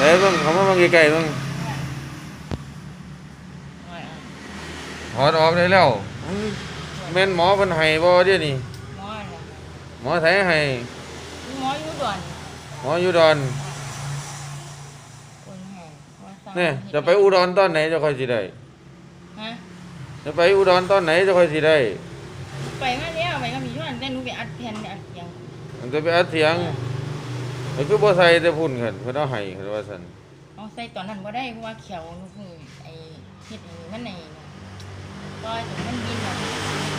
เอ้ยเบิ่งเขามาเบิ่งไกลๆเบิ่งน้อยอะถอดออกได้แล้วอื้อแม่นหมอเพิ่นให้บ่เดี๋ยวนี้หมอน่ะหมอไทยให้หมออยู่ด่วนหมออยู่ดอนคนให้ว่าสั่งเนี่ยจะไปอุดรตอนไหนจะค่อยสิได้ฮะจะไปอุดรตอนไหนจะค่อยสิได้ไปมาแล้วไปก็มีช่วงแต่หนูไปอัดแผ่นอัดเสียงมันจะไปอัดเสียง มันคือบ่ใส่แต่พุ่นกันเพิ่นเอาให้เพิ่นว่าซั่นเอาใส่ตอนนั้นบ่ได้เพราะว่าเขียวหนูเพิ่งไอ้เฮ็ดอันนี้มันไอ้น่ะก็ถึงมันบินน่ะ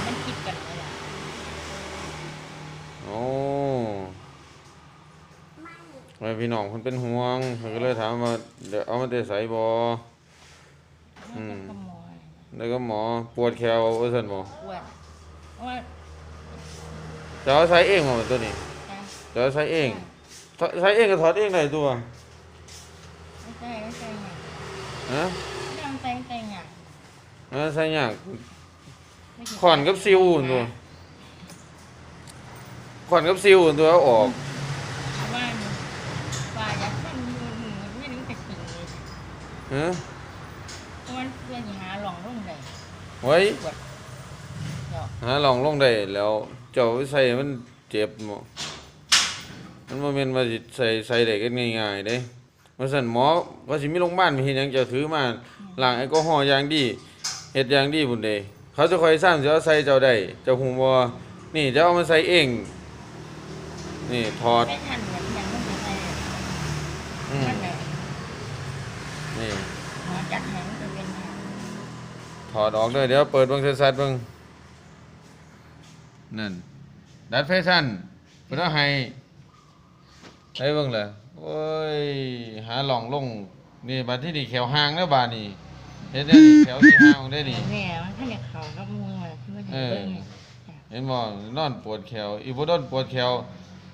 มันคิดกันนี่ล่ะโอ้แม่พี่น้องเพิ่นเป็นห่วงเพิ่นก็เลยถามว่าเดี๋ยวเอามาแต่ไสบ่อืมก็หมอแล้วก็หมอปวดแขวว่าซั่นบ่ปวดเพราะว่าจะเอาใส่เองบ่ตัวนี้อะจะเอาใส่เองถอด ใส่เองก็ถอดเองได้ตัวไม่ใช่ไม่ใช่ไงฮะไม่ต้องใส่ใส่ไงเออใส่ยากไม่ใช่ขอนกับซิวนั่นตัวขอนกับซิวนั่นตัวเอาออกว่าว่าอยากทำมือมือไม่รู้จะกินเลยฮะเพราะว่าเพื่อนสิหาหลองลงได้ไว้ปวดเดี๋ยวหาลองลงได้แล้ว เจ้าไปใส่มันเจ็บบ่มั นบ่แม่นว่าสิใส่ใส่ได้กันง่ายๆเด้ว่าซั่นหมอว่าสิมีโรงพยาบาลมีเฮ็ดหยังเจ้าถือมาล้างแอลกอฮอล์อย่างดีเฮ็ดอย่างดีพุ่นเด้เขาจะคอยสร้างสิเอาใส่เจ้าได้เจ้าฮู้บ่นี่เจ้าเอามาใส่เอง นี่ถอดไม่ทันเหมือนยังต้องไปใส่อืมมันเลยนี่หมอจัดให้มันจะเป็นไงถอดออกเลยเดี๋ยวเปิดเบิ่งชัดๆเบิ่งนั่นดัดแฟชั่นเพิ่นเอาให้ ให้เบิ่งเลยโอ้ย หาหล่องลง นี่บัดที่นี่แขวห่างแล้วบาดนี่เฮ็ดได้นี่แขวที่ห่างได้นี่ แม่มันถ้าอยากเขากับมือมาคือว่าจะเออเบิ่งเนี่ยเห็นบ่นอนปวดแขวอีบ่โดนปวดแขว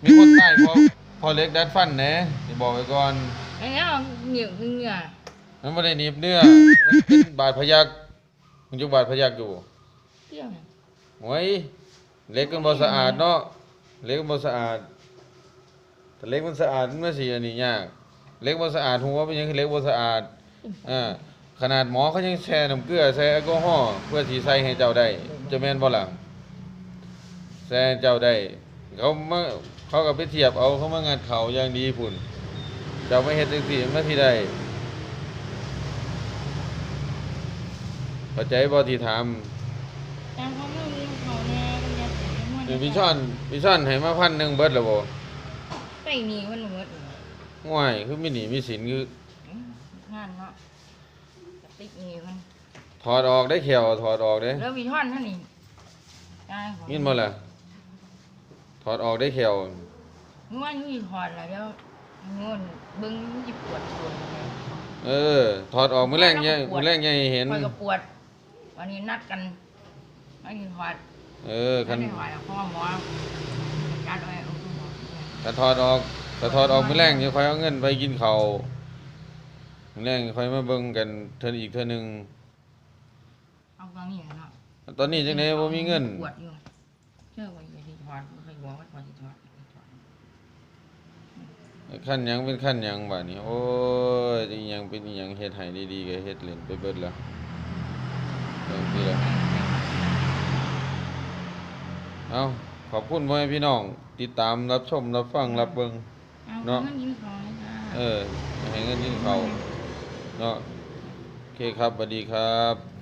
มีคนตายเพราะเพอเล็กดัดฟันแหน่สิบอกไว้ก่อน แล้วเอาเหนียวเหงื่อมันบ่ได้หนีบเนื้อมันเป็นบาดพยักมันอยู่บาดพยักอยู่เปรี้ยวน่ะโอ้ยเล็กมันบ่สะอาดเนาะเล็กมันบ่สะอาด แต่เล็กมันสะอาดมันบ่สิอันนี้ยากเล็กบ่สะอาดหัวเป็นหยังคือเล็กบ่สะอาดอ่าขนาดหมอเขายังแช่น้ำเกลือใส่แอลกอฮอล์เพื่อสิใส่ให้เจ้าได้จะแม่นบ่ล่ะใส่ให้เจ้าได้ เขามาเขาก็ไปเทียบเอาเขามางัดเขาอย่างดีพุ่น เจ้าไม่เฮ็ดจังซี่มันมาที่ได้เข้าใจบ่ที่ถาม ตามเขาไม่รู้เขาเนี่ยมันจะเสียมันเดี๋ยวพี่ช่อนพี่ช่อนให้มาพันหนึ่งเบิดแล้วบ่ ไปหนีมันหมดง่ายคือมีหนี้มีสินคืองานเนาะกระติกหนีมันถอดออกได้เขียวถอดออกได้แล้วมีท่อนเท่านี้ได้ของยินบ่ล่ะถอดออกได้เขียวเมื่อวานนี่ถอดแล้วเดี๋ยวงนเบิ้งมันจะปวดปวดเลยเออ ถอดออกมื้อแรงใหญ่มื้อแรงใหญ่เห็นคอยก็ปวด วันนี้นัดกันวันนี้ถอดเออคันไม่ถอดแล้วเพราะว่าหมอจัดไว้ เอาตัวหมอถ้าถอดออกถ้าถอดออกมื้อแรงจะค่อยเอาเงินไปกินข้าวมื้อแรงค่อยมาเบิ่งกันเทื่ออีกเทื่อหนึงเอาตรงนี้เนาะตอนนี้จังได๋บ่มีเงินปวดอยู่เชื่อว่าอย่าที่ถอดไม่เคยบอกว่าถอดที่ถอดถอดขั้นหยังเป็นขั้นหยังบัดนี้ โอ้ยอีหยังเป็นอีหยังเฮ็ดให้ดีๆก็เฮ็ดเล่นไปเบิดแล้วจังซี่ล่ะเอา ขอบคุณพ่อแม่พี่น้องติดตามรับชมรับฟังรับเบิงเอาเนาะเงินยิ้มเขาเลยจ้าเออให้เงินยินเขาเนาะโอเคครับสวัสดีครับ